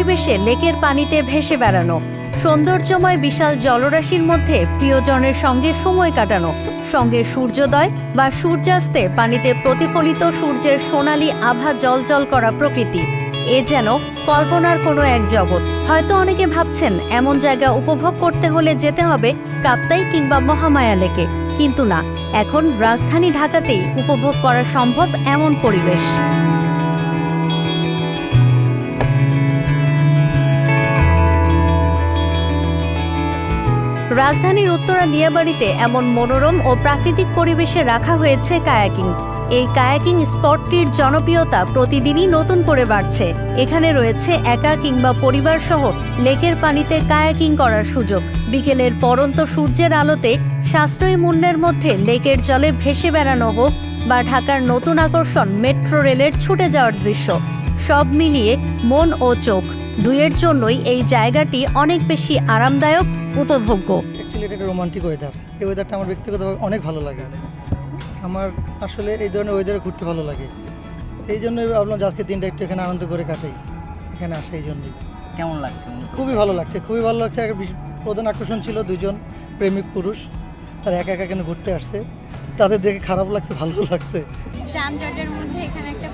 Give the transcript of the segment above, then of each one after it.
পরিবেশে লেকের পানিতে ভেসে বেড়ানো, সৌন্দর্যময় বিশাল জলরাশির মধ্যে প্রিয়জনের সঙ্গে সময় কাটানো, সঙ্গে সূর্যোদয় বা সূর্যাস্তে পানিতে প্রতিফলিত সূর্যের সোনালি আভা জলজল করা প্রকৃতি। এ যেন কল্পনার কোনো এক জগৎ। হয়তো অনেকে ভাবছেন, এমন জায়গা উপভোগ করতে হলে যেতে হবে কাপ্তাই কিংবা মহামায়া লেকে। কিন্তু না, এখন রাজধানী ঢাকাতেই উপভোগ করা সম্ভব এমন পরিবেশ। রাজধানীর উত্তরা দিয়াবাড়িতে এমন মনোরম ও প্রাকৃতিক পরিবেশে রাখা হয়েছে কায়াকিং। এই কায়াকিং স্পটটির জনপ্রিয়তা প্রতিদিনই নতুন করে বাড়ছে। এখানে রয়েছে একা কিংবা পরিবার সহ লেকের পানিতে কায়াকিং করার সুযোগ। বিকেলের পরন্ত সূর্যের আলোতে সাশ্রয়ী মূল্যের মধ্যে লেকের জলে ভেসে বেড়ানো হোক বা ঢাকার নতুন আকর্ষণ মেট্রো রেলের ছুটে যাওয়ার দৃশ্য। সব মিলিয়ে মন ও চোখ দুয়ের জন্যই এই জায়গাটি অনেক বেশি আরামদায়ক উপভোগ্য। অ্যাকচুয়ালি এটা একটা রোমান্টিক ওয়েদার এই ওয়েদারটা আমার ব্যক্তিগতভাবে অনেক ভালো লাগে। আমার আসলে এই ধরনের ওয়েদারে ঘুরতে ভালো লাগে। এই জন্যই ভাবলাম যে আজকে দিনটা একটু এখানে আনন্দ করে কাটাই। এখানে আসে এই জন্যই। কেমন লাগছে খুবই ভালো লাগছে। খুবই ভালো লাগছে। একটা প্রধান আকর্ষণ ছিল দুজন প্রেমিক পুরুষ। তারা একা একা এখানে ঘুরতে আসছে? তাদের দেখে খারাপ লাগছে ভালো লাগছে। যানজটের মধ্যে এখানে একটা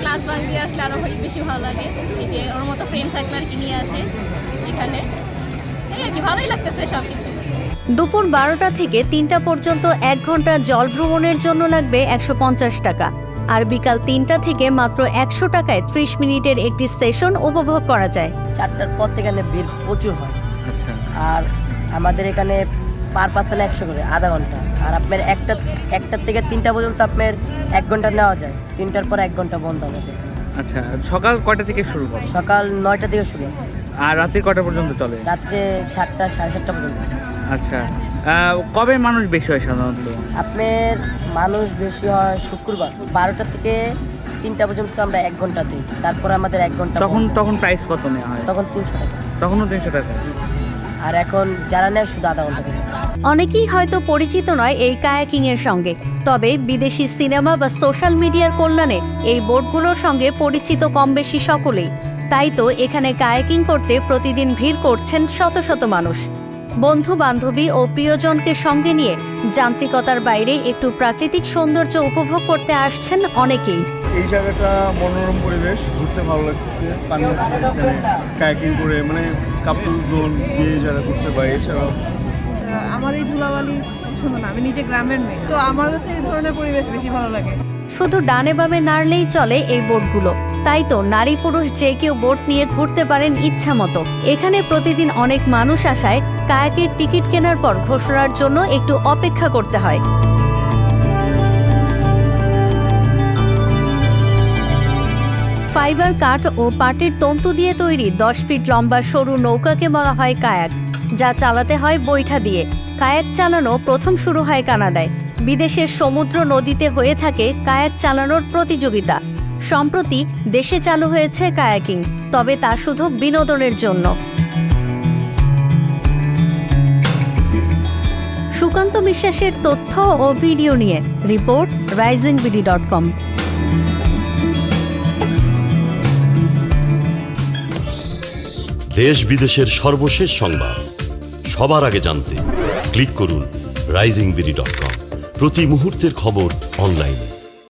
ক্লাস বাদ দিয়ে আসলে আরও বেশি ভালো লাগে। এই যে ওর মতো ফ্রেন্ড থাকলে আর কি নিয়ে আসে এখানে। এই আর কি ভালোই লাগতেছে সব কিছু দুপুর বারোটা থেকে তিনটা পর্যন্ত এক ঘণ্টা জল ভ্রমণের জন্য লাগবে একশো পঞ্চাশ টাকা। আর বিকাল তিনটা থেকে মাত্র একশো টাকায় ত্রিশ মিনিটের একটি সেশন উপভোগ করা যায়। চারটার পর থেকে এখানে ভিড় প্রচুর হয়। আচ্ছা। আর আমাদের এখানে পার পার্সেন্ট একশো করে আধা ঘণ্টা। আর আপনার একটা একটার থেকে তিনটা পর্যন্ত আপনার এক ঘণ্টা নেওয়া যায়। তিনটার পর এক ঘণ্টা বন্ধ হবে আচ্ছা সকাল কটা থেকে শুরু করে সকাল নয়টা থেকে শুরু। আর রাত্রি কটা পর্যন্ত চলে? রাত্রে সাতটা সাড়ে সাতটা পর্যন্ত। আচ্ছা কবে মানুষ বেশি হয় সাধারণত? আপনার মানুষ বেশি হয় শুক্রবার। বারোটা থেকে তিনটা পর্যন্ত আমরা এক ঘণ্টা দিই। তারপর আমাদের এক ঘণ্টা তখন তখন প্রাইস কত নেওয়া হয়? তখন তিনশো টাকা। তখনও তিনশো টাকা। আর এখন যারা নেয় শুধু আধা ঘণ্টা অনেকেই হয়তো পরিচিত নয় এই কায়াকিং এর সঙ্গে। তবে বিদেশি সিনেমা বা সোশ্যাল মিডিয়ার কল্যাণে এই বোটগুলোর সঙ্গে পরিচিত কম বেশি সকলেই। তাই তো এখানে কায়াকিং করতে প্রতিদিন ভিড় করছেন শত শত মানুষ। বন্ধু বান্ধবী ও প্রিয়জনকে সঙ্গে নিয়ে যান্ত্রিকতার বাইরে একটু প্রাকৃতিক সৌন্দর্য উপভোগ করতে আসছেন অনেকেই। এই জায়গাটা মনোরম পরিবেশ, ঘুরতে ভালো লাগতেছে। পানি কায়াকিং করে মানে কাপল জোন দিয়ে যারা ঘুরতে পারে এছাড়াও আমার এই ধুলাবালি পছন্দ না, আমি নিজে গ্রামের মেয়ে। তো আমার কাছে এই ধরনের পরিবেশ বেশি ভালো লাগে। শুধু ডানে বামে নাড়লেই চলে এই বোটগুলো। তাই তো নারী পুরুষ যে কেউ বোট নিয়ে ঘুরতে পারেন ইচ্ছা মতো। এখানে প্রতিদিন অনেক মানুষ আসায়, কায়াকের টিকিট কেনার পর ঘোষণার জন্য একটু অপেক্ষা করতে হয়। ফাইবার কাঠ ও পাটের তন্তু দিয়ে তৈরি দশ ফিট লম্বা সরু নৌকাকে বলা হয় কায়াক। যা চালাতে হয় বৈঠা দিয়ে। কায়াক চালানো প্রথম শুরু হয় কানাডায়। বিদেশের সমুদ্র নদীতে হয়ে থাকে কায়াক চালানোর প্রতিযোগিতা। সম্প্রতি দেশে চালু হয়েছে কায়াকিং, তবে তা শুধু বিনোদনের জন্য। সুকান্ত বিশ্বাসের তথ্য ও ভিডিও নিয়ে report Rising BD dot com. দেশ বিদেশের সর্বশেষ সংবাদ। সবার আগে জানতে ক্লিক করুন রাইজিং বিডি ডট কম প্রতি মুহূর্তের খবর অনলাইনে